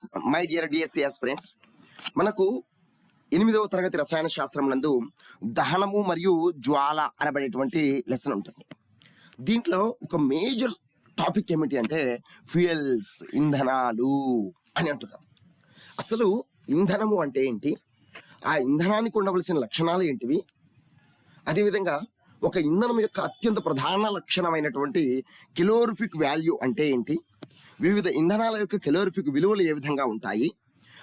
Yes my dear DSC friends మనకు ఎనిమిదవ తరగతి రసాయన శాస్త్రం నందు దహనము మరియు జ్వాల అనబడేటువంటి లెసన్ ఉంటుంది. దీంట్లో ఒక మేజర్ టాపిక్ ఏమిటి అంటే ఫ్యూయల్స్ ఇంధనాలు అని అంటున్నాం. అసలు ఇంధనము అంటే ఏంటి? ఆ ఇంధనానికి ఉండవలసిన లక్షణాలు ఏంటివి? అదేవిధంగా ఒక ఇంధనం యొక్క అత్యంత ప్రధాన లక్షణమైనటువంటి కిలోరిఫిక్ వాల్యూ అంటే ఏంటి? వివిధ ఇంధనాల యొక్క కెలోరిఫిక్ విలువలు ఏ విధంగా ఉంటాయి?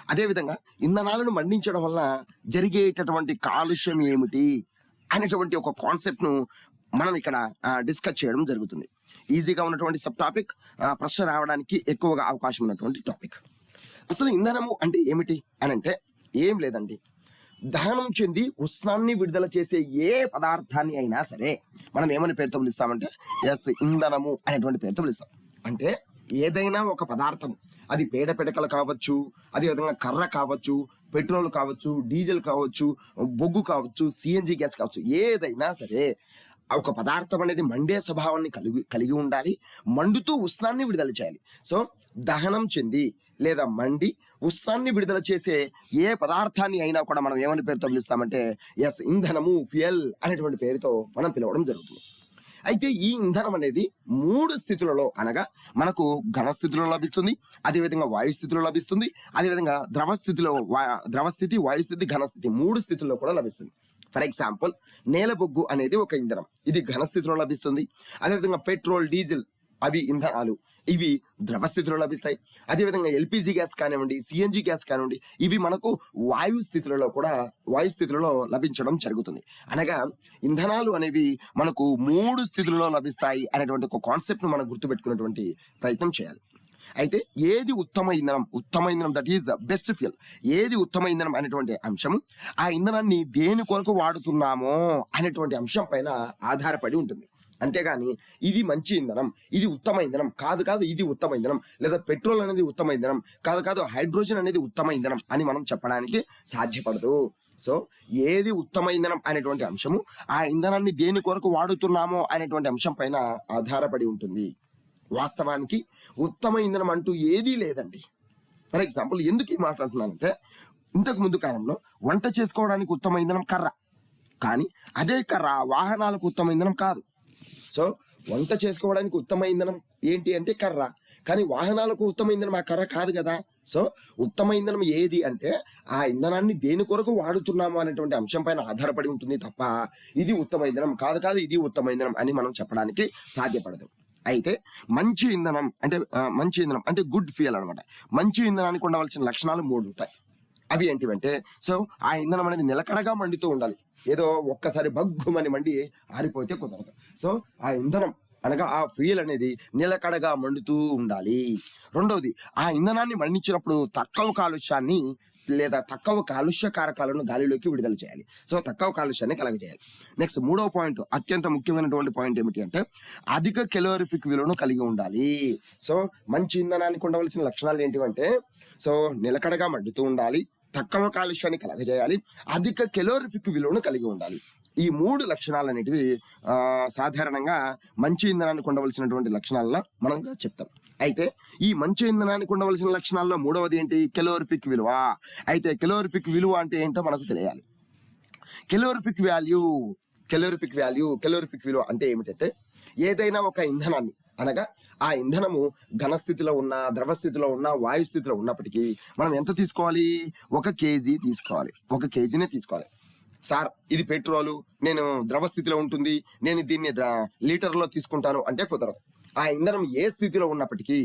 అదేవిధంగా ఇంధనాలను మండించడం వల్ల జరిగేటటువంటి కాలుష్యం ఏమిటి? అనేటువంటి ఒక కాన్సెప్ట్ను మనం ఇక్కడ డిస్కస్ చేయడం జరుగుతుంది. ఈజీగా ఉన్నటువంటి సబ్ టాపిక్ ప్రశ్న రావడానికి ఎక్కువగా అవకాశం ఉన్నటువంటి టాపిక్ అసలు ఇంధనము అంటే ఏమిటి? అని అంటే ఏం లేదండి. దహనం చెంది ఉష్ణాన్ని విడుదల చేసే ఏ పదార్థాన్ని అయినా సరే మనం ఏమని పేరుతో పిలుస్తామంటే ఎస్ ఇంధనము అనేటువంటి పేరుతో పిలుస్తాం. అంటే ఏదైనా ఒక పదార్థం. అది పేడ పిడకలు కావచ్చు అదే విధంగా కర్ర కావచ్చు పెట్రోల్ కావచ్చు డీజిల్ కావచ్చు బొగ్గు కావచ్చు సిఎన్జి గ్యాస్ కావచ్చు ఏదైనా సరే ఒక పదార్థం అనేది మండే స్వభావాన్ని కలిగి కలిగి ఉండాలి మండుతూ ఉష్ణాన్ని విడుదల చేయాలి. సో దహనం చెంది లేదా మండి ఉష్ణాన్ని విడుదల చేసే ఏ పదార్థాన్ని అయినా కూడా మనం ఏమని పేరుతో పిలుస్తామంటే ఎస్ ఇంధనము ఫ్యూయల్ అనేటువంటి పేరుతో మనం పిలవడం జరుగుతుంది. అయితే ఈ ఇంధనం అనేది మూడు స్థితులలో అనగా మనకు ఘన స్థితిలో లభిస్తుంది అదేవిధంగా వాయు స్థితిలో లభిస్తుంది అదేవిధంగా ద్రవ స్థితిలో వా- ద్రవ స్థితి వాయు స్థితి ఘన స్థితి మూడు స్థితుల్లో కూడా లభిస్తుంది. ఫర్ ఎగ్జాంపుల్ నేల బొగ్గు అనేది ఒక ఇంధనం. ఇది ఘన స్థితిలో లభిస్తుంది. అదేవిధంగా పెట్రోల్ డీజిల్ అవి ఇంధనాలు. ఇవి ద్రవ స్థితిలో లభిస్తాయి. అదేవిధంగా ఎల్పిజి గ్యాస్ కానివ్వండి సిఎన్జి గ్యాస్ కానివ్వండి ఇవి మనకు వాయు స్థితులలో కూడా వాయు స్థితులలో లభించడం జరుగుతుంది. అనగా ఇంధనాలు అనేవి మనకు మూడు స్థితులలో లభిస్తాయి అనేటువంటి ఒక కాన్సెప్ట్ను మనం గుర్తుపెట్టుకునేటువంటి ప్రయత్నం చేయాలి. అయితే ఏది ఉత్తమ ఇంధనం? ఉత్తమ ఇంధనం దట్ ఈజ్ బెస్ట్ ఫ్యూల్ ఏది ఉత్తమ ఇంధనం అనేటువంటి అంశం ఆ ఇంధనాన్ని దేని కొరకు వాడుతున్నామో అనేటువంటి అంశం పైన ఆధారపడి ఉంటుంది. అంతేగాని ఇది మంచి ఇంధనం ఇది ఉత్తమ ఇంధనం. కాదు కాదు ఇది ఉత్తమ ఇంధనం. లేదా పెట్రోల్ అనేది ఉత్తమ ఇంధనం. కాదు కాదు హైడ్రోజన్ అనేది ఉత్తమ ఇంధనం అని మనం చెప్పడానికి సాధ్యపడదు. సో ఏది ఉత్తమ ఇంధనం అనేటువంటి అంశము ఆ ఇంధనాన్ని దేని కొరకు వాడుతున్నామో అనేటువంటి అంశం పైన ఆధారపడి ఉంటుంది. వాస్తవానికి ఉత్తమ ఇంధనం అంటూ ఏదీ లేదండి. ఫర్ ఎగ్జాంపుల్ ఎందుకు ఈ మాట్లాడుతున్నానంటే ఇంతకు ముందు కాలంలో వంట చేసుకోవడానికి ఉత్తమ ఇంధనం కర్ర. కానీ అదే కర్ర వాహనాలకు ఉత్తమ ఇంధనం కాదు. సో వంట చేసుకోవడానికి ఉత్తమ ఇంధనం ఏంటి అంటే కర్ర. కానీ వాహనాలకు ఉత్తమ ఇంధనం ఆ కర్ర కాదు కదా. సో ఉత్తమ ఇంధనం ఏది అంటే ఆ ఇంధనాన్ని దేని కొరకు వాడుతున్నాము అనేటువంటి అంశం పైన ఆధారపడి ఉంటుంది తప్ప ఇది ఉత్తమ ఇంధనం కాదు కాదు ఇది ఉత్తమ ఇంధనం అని మనం చెప్పడానికి సాధ్యపడదు. అయితే మంచి ఇంధనం అంటే మంచి ఇంధనం అంటే గుడ్ ఫ్యూయల్ అనమాట మంచి ఇంధనానికి ఉండవలసిన లక్షణాలు మూడు ఉంటాయి. అవి ఏంటివంటే సో ఆ ఇంధనం అనేది నిలకడగా మండుతూ ఉండాలి. ఏదో ఒక్కసారి భగ్గుమని మండి ఆరిపోతే కుదరదు. సో ఆ ఇంధనం అనగా ఆ ఫ్యూయల్ అనేది నిలకడగా మండుతూ ఉండాలి. రెండవది ఆ ఇంధనాన్ని మండించినప్పుడు తక్కువ కాలుష్యాన్ని లేదా తక్కువ కాలుష్య కారకాలను గాలిలోకి విడుదల చేయాలి. సో తక్కువ కాలుష్యాన్ని కలగజేయాలి. నెక్స్ట్ మూడవ పాయింట్ అత్యంత ముఖ్యమైనటువంటి పాయింట్ ఏమిటి అంటే అధిక కెలోరిఫిక్ విలువను కలిగి ఉండాలి. సో మంచి ఇంధనానికి ఉండవలసిన లక్షణాలు ఏంటివంటే సో నిలకడగా మండుతూ ఉండాలి. తక్కువ కాలుష్యాన్ని కలగజేయాలి అధిక కెలోరిఫిక్ విలువను కలిగి ఉండాలి. ఈ మూడు లక్షణాలు అనేటివి సాధారణంగా మంచి ఇంధనానికి ఉండవలసినటువంటి లక్షణాల్లో మనం చెప్తాం. అయితే ఈ మంచి ఇంధనానికి ఉండవలసిన లక్షణాల్లో మూడవది ఏంటి కెలోరిఫిక్ విలువ. అయితే కెలోరిఫిక్ విలువ అంటే ఏంటో మనకు తెలియాలి. Calorific value calorific value calorific విలువ అంటే ఏమిటంటే ఏదైనా ఒక ఇంధనాన్ని అనగా ఆ ఇంధనము ఘన స్థితిలో ఉన్న ద్రవ స్థితిలో ఉన్న వాయు స్థితిలో ఉన్నప్పటికీ మనం ఎంత తీసుకోవాలి? ఒక కేజీ తీసుకోవాలి. ఒక కేజీనే తీసుకోవాలి. సార్ ఇది పెట్రోలు నేను ద్రవ స్థితిలో ఉంటుంది నేను దీన్ని లీటర్లో తీసుకుంటాను అంటే కుదరదు. ఆ ఇంధనం ఏ స్థితిలో ఉన్నప్పటికీ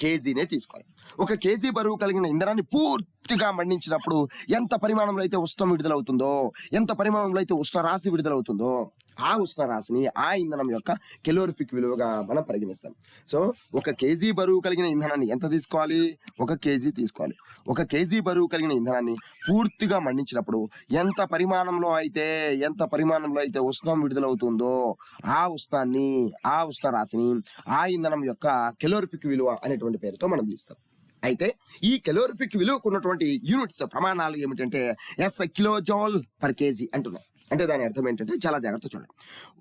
కేజీనే తీసుకోవాలి. ఒక కేజీ బరువు కలిగిన ఇంధనాన్ని పూర్తిగా మండించినప్పుడు ఎంత పరిమాణంలో అయితే ఉష్ణం విడుదలవుతుందో ఎంత పరిమాణంలో అయితే ఉష్ణ రాశి విడుదలవుతుందో ఆ ఉష్ణరాశిని ఆ ఇంధనం యొక్క కెలోరిఫిక్ విలువగా మనం పరిగణిస్తాం. సో ఒక కేజీ బరువు కలిగిన ఇంధనాన్ని ఎంత తీసుకోవాలి? ఒక కేజీ తీసుకోవాలి. ఒక కేజీ బరువు కలిగిన ఇంధనాన్ని పూర్తిగా మండించినప్పుడు ఎంత పరిమాణంలో అయితే ఎంత పరిమాణంలో అయితే ఉష్ణం విడుదలవుతుందో ఆ ఉష్ణాన్ని ఆ ఉష్ణ రాశిని ఆ ఇంధనం యొక్క కెలోరిఫిక్ విలువ అనేటువంటి పేరుతో మనం పిలుస్తాం. అయితే ఈ కెలోరిఫిక్ విలువకు ఉన్నటువంటి యూనిట్స్ ప్రమాణాలు ఏమిటంటే S kilojoule per kg అంటున్నాయి అంటే దాని అర్థం ఏంటంటే చాలా జాగ్రత్త చూడండి.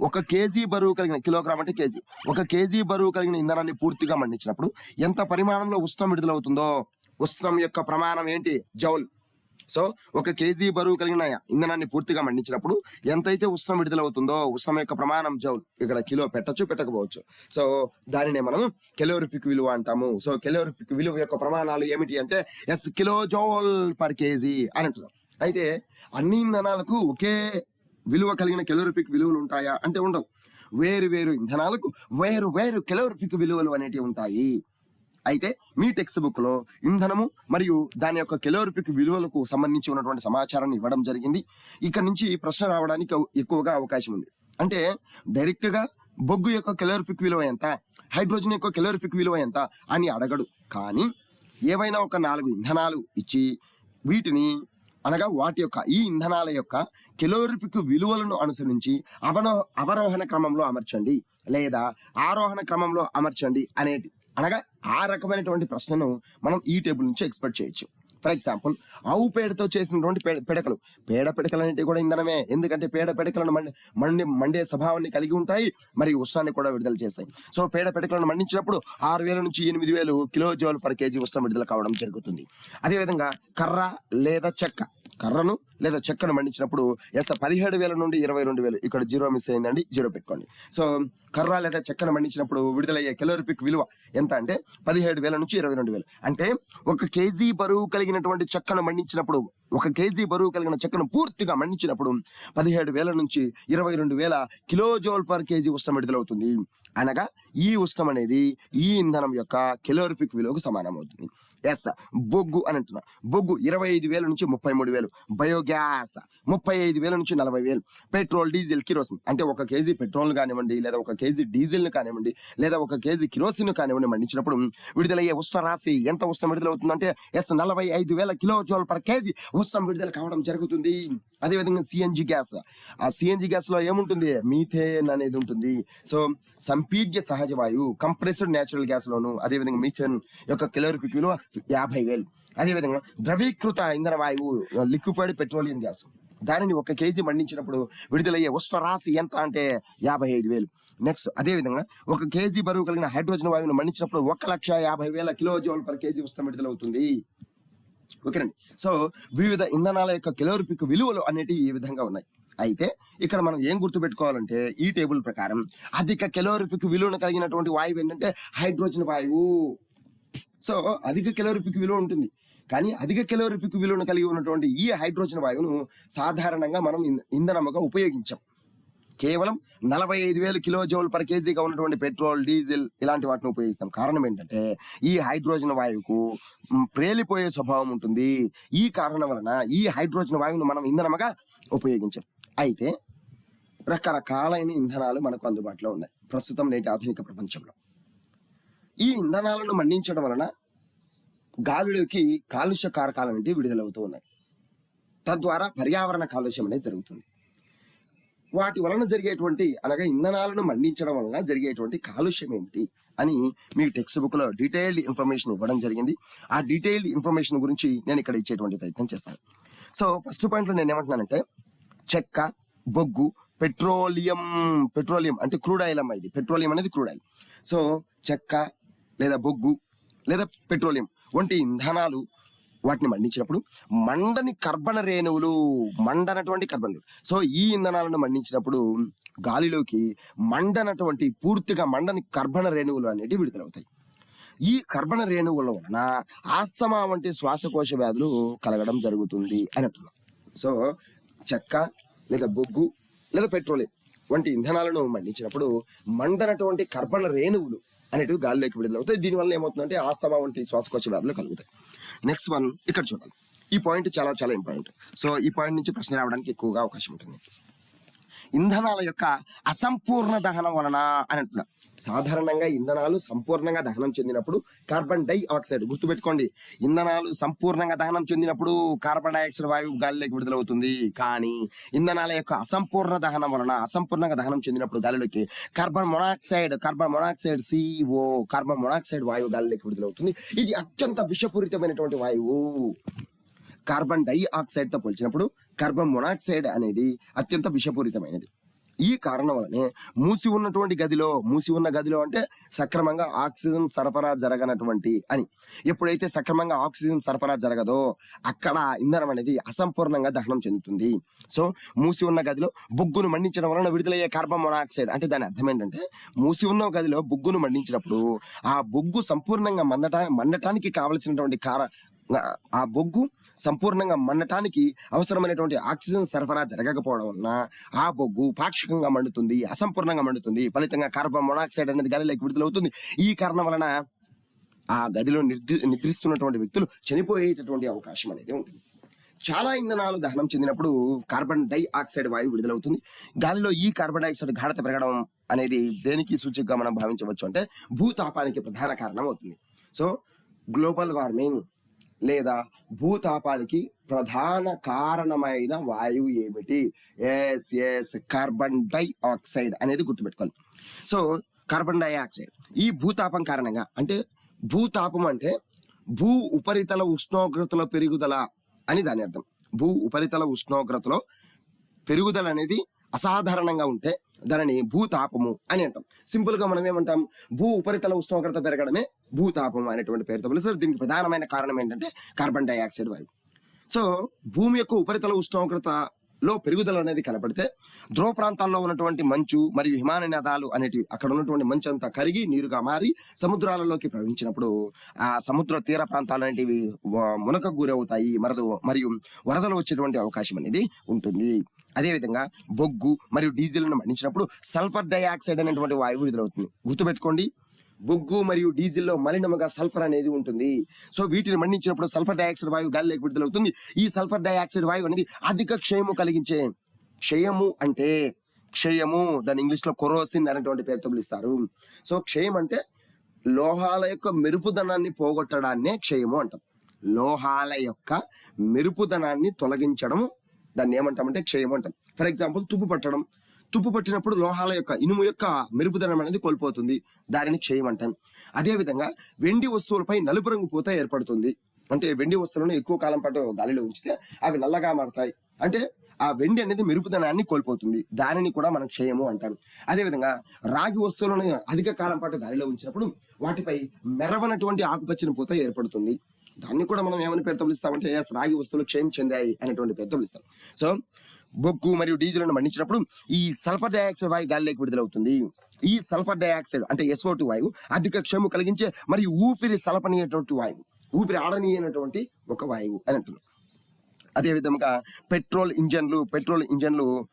ఒక కేజీ బరువు కలిగిన కిలోగ్రామ్ అంటే కేజీ. ఒక కేజీ బరువు కలిగిన ఇంధనాన్ని పూర్తిగా మండించినప్పుడు ఎంత పరిమాణంలో ఉష్ణం విడుదలవుతుందో? ఉష్ణం యొక్క ప్రమాణం ఏంటి? జౌల్. సో ఒక కేజీ బరువు కలిగిన ఇంధనాన్ని పూర్తిగా మండించినప్పుడు ఎంతైతే ఉష్ణం విడుదలవుతుందో ఉష్ణం యొక్క ప్రమాణం జౌల్. ఇక్కడ కిలో పెట్టచ్చు పెట్టకపోవచ్చు. సో దానినే మనం కెలోరిఫిక్ విలువ అంటాము. సో కెలోరిఫిక్ విలువ యొక్క ప్రమాణాలు ఏమిటి అంటే S kilojoule per KG అని అంటున్నాం. అయితే అన్ని ఇంధనాలకు ఒకే విలువ కలిగిన కెలోరిఫిక్ విలువలు ఉంటాయా? అంటే ఉండవు. వేరు వేరు ఇంధనాలకు వేరు వేరు కెలోరిఫిక్ విలువలు అనేటివి ఉంటాయి. అయితే మీ టెక్స్ట్ బుక్లో ఇంధనము మరియు దాని యొక్క కెలోరిఫిక్ విలువలకు సంబంధించి ఉన్నటువంటి సమాచారాన్ని ఇవ్వడం జరిగింది. ఇక్కడ నుంచి ప్రశ్న రావడానికి ఎక్కువగా అవకాశం ఉంది. అంటే డైరెక్ట్గా బొగ్గు యొక్క కెలోరిఫిక్ విలువ ఎంత? హైడ్రోజన్ యొక్క కెలోరిఫిక్ విలువ ఎంత? అని అడగడు. కానీ ఏవైనా ఒక నాలుగు ఇంధనాలు ఇచ్చి వీటిని అనగా వాటి యొక్క ఈ ఇంధనాల యొక్క కెలోరిఫిక్ విలువలను అనుసరించి అవనో అవరోహణ క్రమంలో అమర్చండి లేదా ఆరోహణ క్రమంలో అమర్చండి అనేటి అనగా ఆ రకమైనటువంటి ప్రశ్నను మనం ఈ టేబుల్ నుంచి ఎక్స్పెక్ట్ చేయొచ్చు. ఫర్ ఎగ్జాంపుల్ ఆవు పేడతో చేసినటువంటి పిడకలు. పేడ పిడకలు అనేటివి కూడా ఇంధనమే. ఎందుకంటే పేడ పిడకలను మండి మండి మండే స్వభావాన్ని కలిగి ఉంటాయి మరియు ఉష్ణాన్ని కూడా విడుదల చేస్తాయి. సో పేడ పిడకలను మండించినప్పుడు ఆరు వేల నుంచి ఎనిమిది వేలు కిలో జోల్ పర్ కేజీ ఉష్ణం విడుదల కావడం జరుగుతుంది. అదేవిధంగా కర్ర లేదా చెక్క కర్రను లేదా చెక్కను మండించినప్పుడు ఎస్ పదిహేడు వేల నుండి ఇరవై రెండు వేలు. ఇక్కడ జీరో మిస్ అయిందండి జీరో పెట్టుకోండి. సో కర్ర లేదా చెక్కను మండించినప్పుడు విడుదలయ్యే కెలోరిఫిక్ విలువ ఎంత అంటే పదిహేడు వేల నుంచి ఇరవై రెండు వేలు. అంటే ఒక కేజీ బరువు కలిగినటువంటి చెక్కను మండించినప్పుడు ఒక కేజీ బరువు కలిగిన చెక్కను పూర్తిగా మండించినప్పుడు పదిహేడు వేల నుంచి ఇరవై రెండు వేల కిలోజోల్ పర్ కేజీ ఉష్ణం విడుదలవుతుంది. అనగా ఈ ఉష్ణం అనేది ఈ ఇంధనం యొక్క కెలోరిఫిక్ విలువకు సమానమవుతుంది. ఎస్. బొగ్గు అని అంటున్నా బొగ్గు ఇరవై ఐదు వేల నుంచి ముప్పై మూడు వేలు. బయోగ్యాస్. ముప్పై ఐదు వేల నుంచి నలభై వేలు. Petrol diesel kerosene. అంటే ఒక కేజీ పెట్రోల్ కానివ్వండి లేదా ఒక కేజీ డీజిల్ కానివ్వండి లేదా ఒక కేజీ కిరోసిన్ కానివ్వండి మండించినప్పుడు విడుదలయ్యే ఉష్ణ రాశి ఎంత ఉష్ణం విడుదలవుతుందంటే ఎస్ నలభై ఐదు వేల కిలో జోల్ పర్ కేజీ ఉష్ణం విడుదల కావడం జరుగుతుంది. అదేవిధంగా సిఎన్జి గ్యాస్. ఆ సిఎన్జి గ్యాస్లో ఏముంటుంది? మీథేన్ అనేది ఉంటుంది. సో సంపీడ్య సహజ వాయువు కంప్రెస్డ్ నేచురల్ గ్యాస్ లోను అదేవిధంగా మీథేన్ యొక్క కిలోరిఫిక్ విలువ యాభై వేలు. అదేవిధంగా ద్రవీకృత ఇంధన వాయువు లిక్విఫైడ్ పెట్రోలియం గ్యాస్. దానిని ఒక కేజీ మండించినప్పుడు విడుదలయ్యే ఉష్ణ రాశి ఎంత అంటే యాభై ఐదు వేలు. నెక్స్ట్ అదేవిధంగా ఒక కేజీ బరువు కలిగిన హైడ్రోజన్ వాయువును మండించినప్పుడు ఒక లక్ష యాభై వేల కిలో జోల్ పర్ కేజీ ఉష్ణ విడుదలవుతుంది. ఓకేనండి సో వివిధ ఇంధనాల యొక్క కిలోరిఫిక్ విలువలు అనేటివి ఈ విధంగా ఉన్నాయి. అయితే ఇక్కడ మనం ఏం గుర్తుపెట్టుకోవాలంటే ఈ టేబుల్ ప్రకారం అధిక కెలోరిఫిక్ విలువను కలిగినటువంటి వాయువు ఏంటంటే హైడ్రోజన్ వాయువు. సో అధిక కెలోరిఫిక్ విలువ ఉంటుంది. కానీ అధిక కెలోరిఫిక్ విలువను కలిగి ఉన్నటువంటి ఈ హైడ్రోజన్ వాయువును సాధారణంగా మనం ఇంధనముగా ఉపయోగించాం. కేవలం నలభై ఐదు వేలు కిలో జౌల్ పర్ కేజీగా ఉన్నటువంటి పెట్రోల్ డీజిల్ ఇలాంటి వాటిని ఉపయోగిస్తాం. కారణం ఏంటంటే ఈ హైడ్రోజన్ వాయువుకు ప్రేలిపోయే స్వభావం ఉంటుంది. ఈ కారణం వలన ఈ హైడ్రోజన్ వాయువును మనం ఇంధనముగా ఉపయోగించాం. అయితే రకరకాలైన ఇంధనాలు మనకు అందుబాటులో ఉన్నాయి. ప్రస్తుతం నేటి ఆధునిక ప్రపంచంలో. ఈ ఇంధనాలను మండించడం వలన గాలిలోకి కాలుష్య కారకాలు అనేవి విడుదలవుతూ ఉన్నాయి. తద్వారా పర్యావరణ కాలుష్యం అనేది జరుగుతుంది. వాటి వలన జరిగేటువంటి అనగా ఇంధనాలను మండించడం వలన జరిగేటువంటి కాలుష్యం ఏమిటి అని మీ టెక్స్ట్ బుక్లో డీటెయిల్డ్ ఇన్ఫర్మేషన్ ఇవ్వడం జరిగింది. ఆ డీటెయిల్డ్ ఇన్ఫర్మేషన్ గురించి నేను ఇక్కడ ఇచ్చేటువంటి ప్రయత్నం చేస్తాను. సో ఫస్ట్ పాయింట్లో నేను ఏమంటున్నానంటే చెక్క బొగ్గు పెట్రోలియం పెట్రోలియం అంటే క్రూడ్ ఆయిల్ అమ్మా ఇది. పెట్రోలియం అనేది క్రూడ్ ఆయిల్. సో చెక్క లేదా బొగ్గు లేదా పెట్రోలియం వంటి ఇంధనాలు వాటిని మండించినప్పుడు మండని కర్బన రేణువులు మండనటువంటి కర్బన సో ఈ ఇంధనాలను మండించినప్పుడు గాలిలోకి మండనటువంటి పూర్తిగా మండని కర్బన రేణువులు అనేటివి విడుదలవుతాయి. ఈ కర్బన రేణువుల వలన ఆస్తమా వంటి శ్వాసకోశ వ్యాధులు కలగడం జరుగుతుంది అని అంటున్నాం. సో చెక్క లేదా బొగ్గు లేదా పెట్రోలియం వంటి ఇంధనాలను మండించినప్పుడు మండనటువంటి కర్బన రేణువులు అనేటివి గాలిలోకి విడుదలవుతాయి దీనివల్ల ఏమవుతుందంటే ఆస్తమా వంటి శ్వాసకోశ వ్యాధులు కలుగుతాయి. నెక్స్ట్ వన్ ఇక్కడ చూడాలి. ఈ పాయింట్ చాలా చాలా ఇంపార్టెంట్ సో ఈ పాయింట్ నుంచి ప్రశ్న రావడానికి ఎక్కువగా అవకాశం ఉంటుంది. ఇంధనాల యొక్క అసంపూర్ణ దహనం వలన అని అంటున్నా సాధారణంగా ఇంధనాలు సంపూర్ణంగా దహనం చెందినప్పుడు కార్బన్ డైఆక్సైడ్ గుర్తుపెట్టుకోండి. ఇంధనాలు సంపూర్ణంగా దహనం చెందినప్పుడు కార్బన్ డైఆక్సైడ్ వాయువు గాలిలోకి విడుదలవుతుంది. కానీ ఇంధనాల యొక్క అసంపూర్ణ దహనం వలన అసంపూర్ణంగా దహనం చెందినప్పుడు గాలిలోకి carbon monoxide carbon monoxide CO carbon monoxide వాయువు గాలిలోకి విడుదలవుతుంది. ఇది అత్యంత విషపూరితమైనటువంటి వాయువు. కార్బన్ డైఆక్సైడ్తో తో పోల్చినప్పుడు కార్బన్ మొనాక్సైడ్ అనేది అత్యంత విషపూరితమైనది. ఈ కారణం వలనే మూసి ఉన్నటువంటి గదిలో మూసి ఉన్న గదిలో అంటే సక్రమంగా ఆక్సిజన్ సరఫరా జరగనటువంటి అని. ఎప్పుడైతే సక్రమంగా ఆక్సిజన్ సరఫరా జరగదో అక్కడ ఇంధనం అనేది అసంపూర్ణంగా దహనం చెందుతుంది. సో మూసి ఉన్న గదిలో బొగ్గును మండించడం వలన విడుదలయ్యే కార్బన్ మోనాక్సైడ్ అంటే దాని అర్థం ఏంటంటే మూసి ఉన్న గదిలో బొగ్గును మండించినప్పుడు ఆ బొగ్గు సంపూర్ణంగా మండటా మండటానికి కావలసినటువంటి కార ఆ బొగ్గు సంపూర్ణంగా మండటానికి అవసరమైనటువంటి ఆక్సిజన్ సరఫరా జరగకపోవడం వలన ఆ బొగ్గు పాక్షికంగా మండుతుంది అసంపూర్ణంగా మండుతుంది ఫలితంగా కార్బన్ మోనాక్సైడ్ అనేది గాలిలోకి విడుదలవుతుంది. ఈ కారణం వలన ఆ గదిలో నిద్రి నిద్రిస్తున్నటువంటి వ్యక్తులు చనిపోయేటటువంటి అవకాశం అనేది ఉంటుంది. చాలా ఇంధనాలు దహనం చెందినప్పుడు కార్బన్ డై ఆక్సైడ్ వాయువు విడుదలవుతుంది. గాలిలో ఈ కార్బన్ డైఆక్సైడ్ గాఢత పెరగడం అనేది దేనికి సూచికగా మనం భావించవచ్చు అంటే భూతాపానికి ప్రధాన కారణం అవుతుంది. సో గ్లోబల్ వార్మింగ్ లేదా భూతాపానికి ప్రధాన కారణమైన వాయువు ఏమిటి? Yes yes carbon dioxide అనేది గుర్తుపెట్టుకోవాలి. సో కార్బన్ డైఆక్సైడ్ ఈ భూతాపం కారణంగా అంటే భూతాపం అంటే భూ ఉపరితల ఉష్ణోగ్రతల పెరుగుదల అని దాని అర్థం. భూ ఉపరితల ఉష్ణోగ్రతలో పెరుగుదల అనేది అసాధారణంగా ఉంటే దానిని భూతాపము అని అంటాం. సింపుల్గా మనం ఏమంటాం? భూ ఉపరితల ఉష్ణోగ్రత పెరగడమే భూతాపం అనేటువంటి పేరుతో పిలుస్తారు. దీనికి ప్రధానమైన కారణం ఏంటంటే కార్బన్ డైఆక్సైడ్ వాయువు. సో భూమి యొక్క ఉపరితల ఉష్ణోగ్రతలో పెరుగుదల అనేది కనపడితే ధ్రువ ప్రాంతాల్లో ఉన్నటువంటి మంచు మరియు హిమాలయ నదాలు అనేటివి అక్కడ ఉన్నటువంటి మంచు అంతా కరిగి నీరుగా మారి సముద్రాలలోకి ప్రవహించినప్పుడు ఆ సముద్ర తీర ప్రాంతాలు అనేటివి మునక గురవుతాయి మరదు మరియు వరదలు వచ్చేటువంటి అవకాశం అనేది ఉంటుంది. అదేవిధంగా బొగ్గు మరియు డీజిల్ను మండించినప్పుడు సల్ఫర్ డైఆక్సైడ్ అనేటువంటి వాయువు విడుదలవుతుంది. గుర్తుపెట్టుకోండి బొగ్గు మరియు డీజిల్లో మలినముగా సల్ఫర్ అనేది ఉంటుంది. సో వీటిని మండించినప్పుడు సల్ఫర్ డైఆక్సైడ్ వాయువు గాలిలోకి విడుదలవుతుంది. ఈ సల్ఫర్ డైఆక్సైడ్ వాయువు అనేది అధిక క్షయము కలిగించే క్షయము అంటే క్షయము దాని ఇంగ్లీష్లో కొరోసిన్ అనేటువంటి పేరుతో పిలుస్తారు. సో క్షయం అంటే లోహాల యొక్క మెరుపుదనాన్ని పోగొట్టడాన్నే క్షయము అంటాం. లోహాల యొక్క మెరుపుదనాన్ని తొలగించడం దాన్ని ఏమంటామంటే క్షయమంటాం ఫర్ ఎగ్జాంపుల్ తుప్పు పట్టడం. తుప్పు పట్టినప్పుడు లోహాల యొక్క ఇనుము యొక్క మెరుపుదనం అనేది కోల్పోతుంది. దానిని క్షయమంటాం అదేవిధంగా వెండి వస్తువులపై నలుపు రంగు పూత ఏర్పడుతుంది. అంటే వెండి వస్తువులను ఎక్కువ కాలం పాటు గాలిలో ఉంచితే అవి నల్లగా మారతాయి. అంటే ఆ వెండి అనేది మెరుపుదనాన్ని కోల్పోతుంది. దానిని కూడా మనం క్షయము అంటారు. అదేవిధంగా రాగి వస్తువులను అధిక కాలం పాటు గాలిలో ఉంచినప్పుడు వాటిపై మెరవనటువంటి ఆకుపచ్చని పూత ఏర్పడుతుంది. దాన్ని కూడా మనం ఏమని పేరుతో పిలుస్తామంటే ఎస్ రాగి వస్తువులు క్షయం చెందాయి అనేటువంటి పేరుతో పిలుస్తాం సో బొగ్గు మరియు డీజిల్ను మండించినప్పుడు ఈ సల్ఫర్ డైఆక్సైడ్ వాయువు గాలిలోకి విడుదలవుతుంది. ఈ సల్ఫర్ డైఆక్సైడ్ అంటే ఎస్ఓ వాయువు అధిక క్షేమం కలిగించే మరియు ఊపిరి సలపనీయటువంటి వాయువు ఊపిరి ఆడనీయనటువంటి ఒక వాయువు అని అంటున్నాం. అదేవిధంగా పెట్రోల్ ఇంజన్లు పెట్రోల్ ఇంజన్లు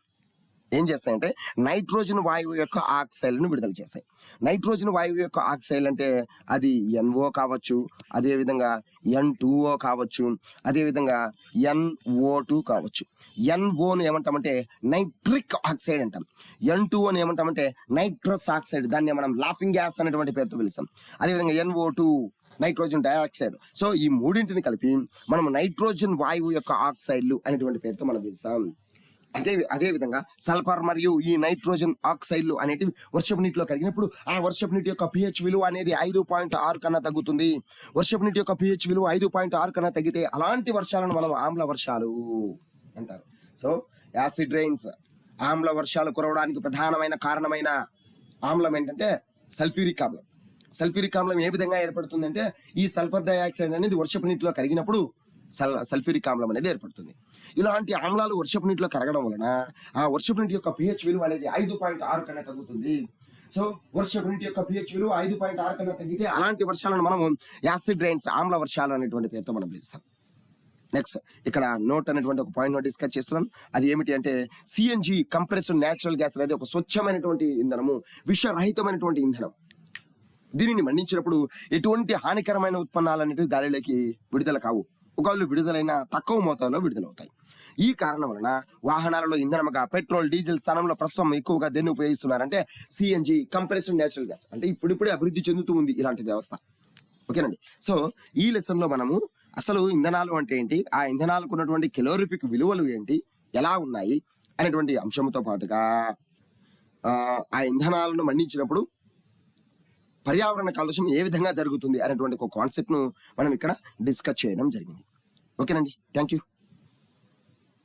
ఏం చేస్తాయంటే నైట్రోజన్ వాయువు యొక్క ఆక్సైడ్ను విడుదల చేస్తాయి. నైట్రోజన్ వాయువు యొక్క ఆక్సైడ్ అంటే అది ఎన్ఓ కావచ్చు అదేవిధంగా ఎన్ టూఓ కావచ్చు అదేవిధంగా ఎన్ఓ టూ కావచ్చు. ఎన్ఓను ఏమంటామంటే నైట్రిక్ ఆక్సైడ్ అంటాం. ఎన్ టూఓని ఏమంటామంటే నైట్రస్ ఆక్సైడ్ దాన్ని మనం లాఫింగ్ గ్యాస్ అనేటువంటి పేరుతో పిలుస్తాం. అదేవిధంగా NO two nitrogen dioxide. So ఈ మూడింటిని కలిపి మనం నైట్రోజన్ వాయువు యొక్క ఆక్సైడ్లు అనేటువంటి పేరుతో మనం పిలుస్తాం. అదే అదే విధంగా సల్ఫర్ మరియు ఈ నైట్రోజన్ ఆక్సైడ్లు అనేటివి వర్షపు నీటిలో కరిగినప్పుడు ఆ వర్షపు నీటి యొక్క పిహెచ్ విలువ అనేది ఐదు పాయింట్ ఆరు కన్నా తగ్గుతుంది. వర్షపు నీటి యొక్క పిహెచ్ విలువ ఐదు పాయింట్ ఆరు కన్నా తగ్గితే అలాంటి వర్షాలను మనం ఆమ్ల వర్షాలు అంటారు. సో యాసిడ్ రైన్స్ ఆమ్ల వర్షాలు కురవడానికి ప్రధానమైన కారణమైన ఆమ్లం ఏంటంటే సల్ఫ్యూరిక్ ఆమ్లం. సల్ఫ్యూరిక్ ఆమ్లం ఏ విధంగా ఏర్పడుతుందంటే ఈ సల్ఫర్ డైఆక్సైడ్ అనేది వర్షపు నీటిలో కరిగినప్పుడు సల్ సల్ఫ్యూరిక్ ఆమ్లం అనేది ఏర్పడుతుంది. ఇలాంటి ఆమ్లాలు వర్షపు నీటిలో కరగడం వలన ఆ వర్షపు నీటి యొక్క పిహెచ్ విలువ అనేది ఐదు పాయింట్ ఆరు కన్నా తగ్గుతుంది. సో వర్షపు నీటి యొక్క పిహెచ్ విలువ ఐదు పాయింట్ ఆరు కన్నా తగ్గితే అలాంటి వర్షాలను మనం యాసిడ్ రైన్స్ ఆమ్ల వర్షాలు అనేటువంటి పేరుతో మనం పిలుస్తాం. నెక్స్ట్ ఇక్కడ నోట్ అనేటువంటి ఒక పాయింట్ నోట్ డిస్కస్ చేస్తున్నాం. అది ఏమిటి అంటే సిఎన్జి కంప్రెస్డ్ నేచురల్ గ్యాస్ అనేది ఒక స్వచ్ఛమైనటువంటి ఇంధనము విషరహితమైనటువంటి ఇంధనం. దీనిని మండించినప్పుడు ఎటువంటి హానికరమైన ఉత్పన్నాలు అనేటివి గాలిలోకి విడుదల కావు. ఒకవేళ విడుదలైన తక్కువ మోతాదులో విడుదలవుతాయి. ఈ కారణం వలన వాహనాలలో ఇంధనముగా పెట్రోల్ డీజిల్ స్థానంలో ప్రస్తుతం ఎక్కువగా దేన్ని ఉపయోగిస్తున్నారంటే సిఎన్జి కంప్రెస్డ్ నేచురల్ గ్యాస్ అంటే ఇప్పుడిప్పుడే అభివృద్ధి చెందుతూ ఉంది ఇలాంటి వ్యవస్థ. ఓకేనండి? సో ఈ లెసన్లో మనము అసలు ఇంధనాలు అంటే ఏంటి? ఆ ఇంధనాలకు ఉన్నటువంటి కెలోరిఫిక్ విలువలు ఏంటి? ఎలా ఉన్నాయి? అనేటువంటి అంశంతో పాటుగా ఆ, ఇంధనాలను మండించినప్పుడు పర్యావరణ కాలుష్యం ఏ విధంగా జరుగుతుంది అనేటువంటి ఒక కాన్సెప్ట్ను మనం ఇక్కడ డిస్కస్ చేయడం జరిగింది. ఓకేనండి. Thank you